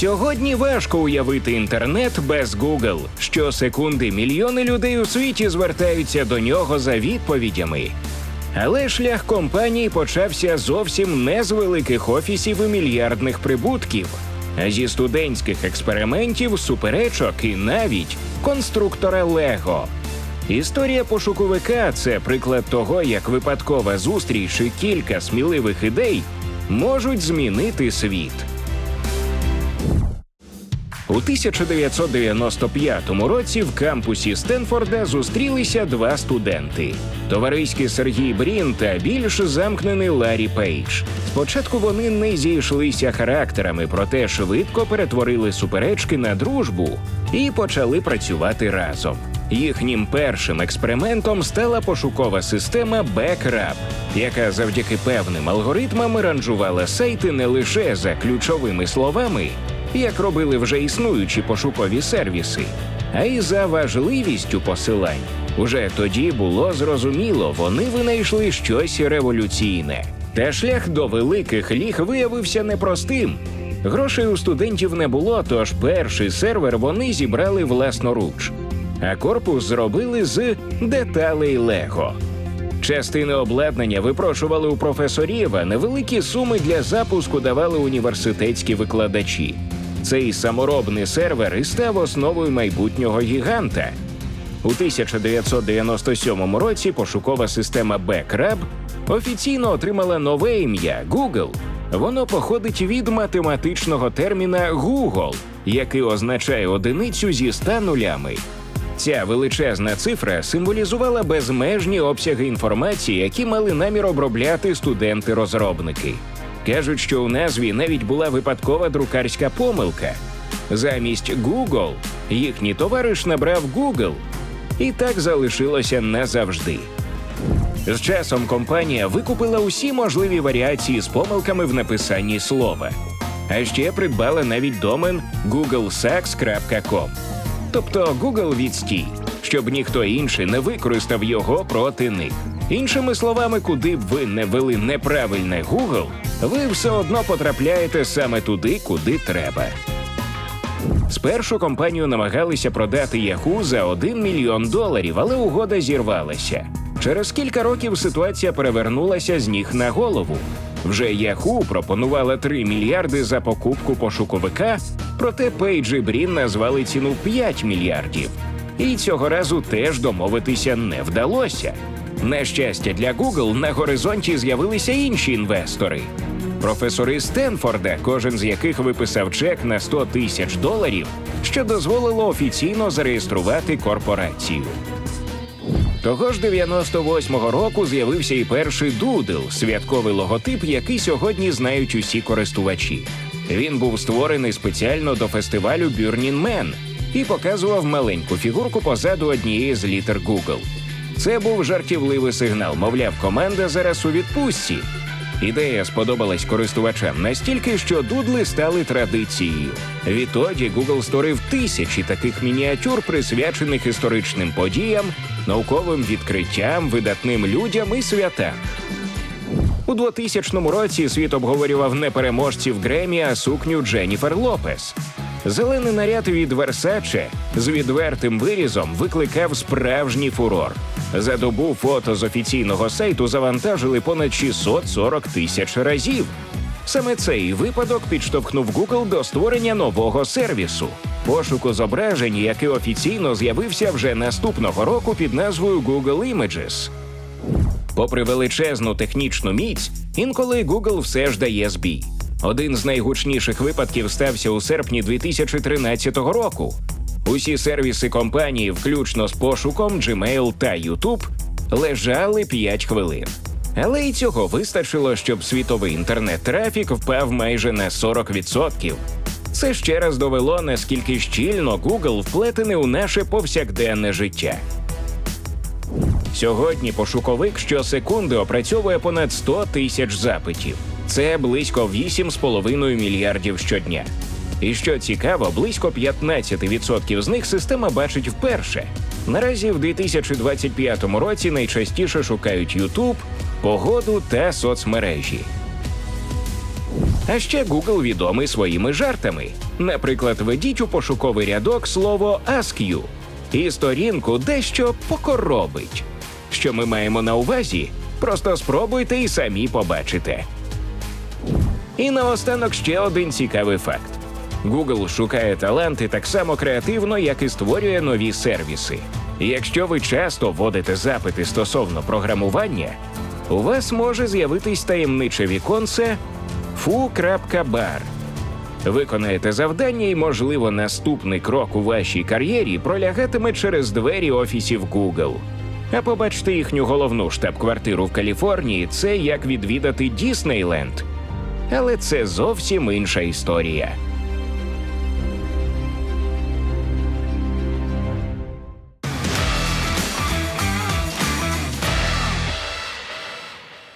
Сьогодні важко уявити інтернет без Google. Щосекунди мільйони людей у світі звертаються до нього за відповідями. Але шлях компанії почався зовсім не з великих офісів і мільярдних прибутків, а зі студентських експериментів, суперечок і навіть конструктора Лего. Історія пошуковика це приклад того, як випадкова зустріч і кілька сміливих ідей можуть змінити світ. У 1995 році в кампусі Стенфорда зустрілися два студенти: товариський Сергій Брін та більш замкнений Ларі Пейдж. Спочатку вони не зійшлися характерами, проте швидко перетворили суперечки на дружбу і почали працювати разом. Їхнім першим експериментом стала пошукова система Backrub, яка завдяки певним алгоритмам ранжувала сайти не лише за ключовими словами, як робили вже існуючі пошукові сервіси, а й за важливістю посилань. Уже тоді було зрозуміло, вони винайшли щось революційне. Та шлях до великих ліг виявився непростим. Грошей у студентів не було, тож перший сервер вони зібрали власноруч, а корпус зробили з деталей Лего. Частини обладнання випрошували у професорів, а невеликі суми для запуску давали університетські викладачі. Цей саморобний сервер і став основою майбутнього гіганта. У 1997 році пошукова система Backrub офіційно отримала нове ім'я Google. Воно походить від математичного терміна Google, який означає одиницю зі ста нулями. Ця величезна цифра символізувала безмежні обсяги інформації, які мали намір обробляти студенти-розробники. Кажуть, що у назві навіть була випадкова друкарська помилка. Замість Google їхній товариш набрав Google, і так залишилося назавжди. З часом компанія викупила усі можливі варіації з помилками в написанні слова, а ще придбала навіть домен googlesaks.com. Тобто Google відстій, щоб ніхто інший не використав його проти них. Іншими словами, куди б ви не вели неправильне Google, ви все одно потрапляєте саме туди, куди треба. Спершу компанію намагалися продати Yahoo за 1 мільйон доларів, але угода зірвалася. Через кілька років ситуація перевернулася з ніг на голову. Вже Yahoo пропонувала 3 мільярди за покупку пошуковика, проте Пейдж Брін назвали ціну 5 мільярдів. І цього разу теж домовитися не вдалося. На щастя для Google на горизонті з'явилися інші інвестори. Професори Стенфорда, кожен з яких виписав чек на 100 тисяч доларів, що дозволило офіційно зареєструвати корпорацію. Того ж 98-го року з'явився і перший Doodle – святковий логотип, який сьогодні знають усі користувачі. Він був створений спеціально до фестивалю Burning Man і показував маленьку фігурку позаду однієї з літер Google. Це був жартівливий сигнал, мовляв, команда зараз у відпустці. Ідея сподобалась користувачам настільки, що дудли стали традицією. Відтоді Google створив тисячі таких мініатюр, присвячених історичним подіям, науковим відкриттям, видатним людям і святам. У 2000 році світ обговорював не переможців Гремі, а сукню Дженніфер Лопес. Зелений наряд від Версаче з відвертим вирізом викликав справжній фурор. За добу фото з офіційного сайту завантажили понад 640 тисяч разів. Саме цей випадок підштовхнув Google до створення нового сервісу пошуку зображень, який офіційно з'явився вже наступного року під назвою Google Images. Попри величезну технічну міць, інколи Google все ж дає збій. Один з найгучніших випадків стався у серпні 2013 року. Усі сервіси компанії, включно з пошуком, Gmail та YouTube, лежали 5 хвилин. Але й цього вистачило, щоб світовий інтернет-трафік впав майже на 40%. Це ще раз довело, наскільки щільно Google вплетений у наше повсякденне життя. Сьогодні пошуковик щосекунди опрацьовує понад 100 тисяч запитів. Це близько 8,5 мільярдів щодня. І що цікаво, близько 15% з них система бачить вперше. Наразі в 2025 році найчастіше шукають YouTube, погоду та соцмережі. А ще Google відомий своїми жартами. Наприклад, введіть у пошуковий рядок слово «Ask you» і сторінку дещо покоробить. Що ми маємо на увазі? Просто спробуйте і самі побачите. І наостанок ще один цікавий факт: Google шукає таланти так само креативно, як і створює нові сервіси. Якщо ви часто вводите запити стосовно програмування, у вас може з'явитись таємниче віконце fu.bar. Виконаєте завдання, і, можливо, наступний крок у вашій кар'єрі пролягатиме через двері офісів Google. А побачити їхню головну штаб-квартиру в Каліфорнії це як відвідати Діснейленд. Але це зовсім інша історія.